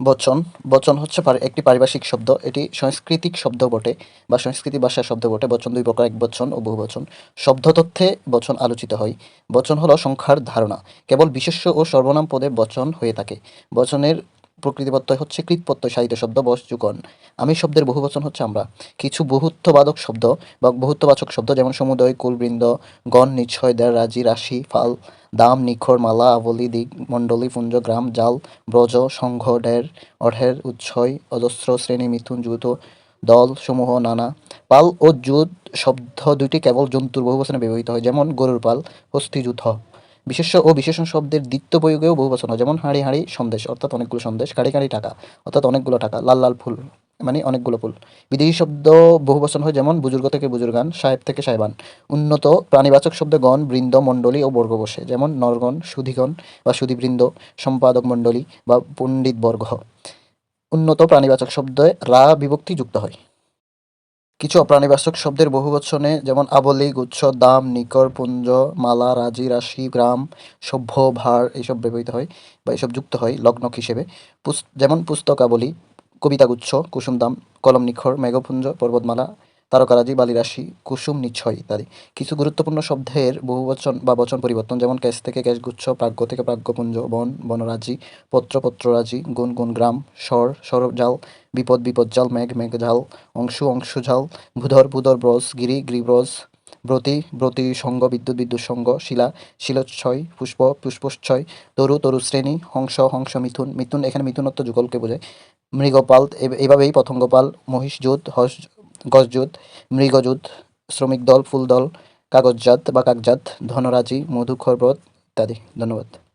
বচন। বচন হচ্ছে একটি পারিভাষিক শব্দ। এটি সাংস্কৃতিক শব্দ বটে বা সংস্কৃতি ভাষার শব্দ বটে। বচন দুই প্রকার, এক বচন ও বহু বচন। শব্দ তথ্যে বচন আলোচিত হয়। বচন হলো সংখ্যার ধারণা। কেবল বিশেষ্য ও সর্বনাম পদে বচন হয়ে থাকে। বচনের প্রকৃতি প্রত্যয় হচ্ছে কৃত প্রত্যয় সাহিত্য শব্দ, বস যুগন। আমি শব্দের বহু বচন হচ্ছে আমরা। কিছু বহুত্ববাদক শব্দ বা বহুত্ববাচক শব্দ যেমন সমুদয়, কুলবৃন্দ, গণ নিশ্চয় দেড়, রাজি, রাশি, ফাল, দাম, নিখর, মালা, আবলি, দিক, মণ্ডলী, পুঞ্জ, গ্রাম, জাল, ব্রজ, সংঘ ডের অঢের উচ্ছয় অজস্র, শ্রেণি, মিথুন যুত দল, সমূহ, নানা। পাল ও যুত শব্দ দুইটি কেবল জন্তুর বহুবচনে ব্যবহৃত হয়। যেমন গরুর পাল হস্তিযুথ বিশেষ্য ও বিশেষণ শব্দের দ্বিত্ব প্রয়োগেও বহুবচন হয়। যেমন হাঁড়ি হাঁড়ি, সন্দেশ, অর্থাৎ অনেকগুলো সন্দেশ কাড়ি কাড়ি টাকা, অর্থাৎ অনেকগুলো টাকা, লাল লাল ফুল মানে অনেকগুলো ফুল। বিদেশি শব্দ বহুবচন হয়, যেমন বুজুর্গ থেকে বুজুর্গান, সাহেব থেকে সাহেবান। উন্নত প্রাণীবাচক শব্দে গণ, বৃন্দ, মণ্ডলী ও বর্গ বসে, যেমন নরগণ, সুধিগণ বা সুধীবৃন্দ, সম্পাদক মণ্ডলী বা পণ্ডিত বর্গ। উন্নত প্রাণীবাচক শব্দে রা বিভক্তি যুক্ত হয়। কিছু অপ্রাণীবাচক শব্দের বহুবচনে যেমন আবলি গুচ্ছ দাম, নিকর, পুঞ্জ, মালা, রাজি, রাশি, গ্রাম, সভ্য, ভার, এইসব ব্যবহৃত হয় বা এইসব যুক্ত হয় লগ্নক হিসেবে। যেমন পুস্তকাবলী, কবিতাগুচ্ছ, কুসুম দাম, কলম নিখর, মেঘপুঞ্জ, পর্বতমালা তারকারাজি, বালিরাশি, কুসুম, নিচ্ছয় ইত্যাদি। কিছু গুরুত্বপূর্ণ শব্দের বহুবচন বা বচন পরিবর্তন যেমন ক্যাশ থেকে ক্যাশগুচ্ছ প্রাজ্ঞ থেকে প্রাজ্ঞপুঞ্জ বন, বনরাজি, পত্র, পত্ররাজি, গুণ গুণ, গ্রাম, স্বর, স্বরজাল, বিপদ, বিপদজাল, মেঘ মেঘ মেঘজাল, অংশু, অংশুজাল, ভূধর ভূধর, ব্রজ, গিরি, গিরিব্রজ, ব্রতি ব্রতি, সঙ্গ, বিদ্যুৎ বিদ্যুৎ, সঙ্গ, শিলা, শিলোচ্ছয়, পুষ্প, পুষ্পচ্ছয়, তরু তরু শ্রেণি, হংস হংস, মিথুন মিথুন, এখানে মিথুনত্ব যুগলকে বোঝায়। মৃগপাল এভ- এভাবেই পতঙ্গপাল, মহিষজুত হস গজজুত মৃগজুত শ্রমিক দল ফুল দল কাগজজাত বা কাকজাত ধনরাজি মধুখরব্রত ইত্যাদি। ধন্যবাদ।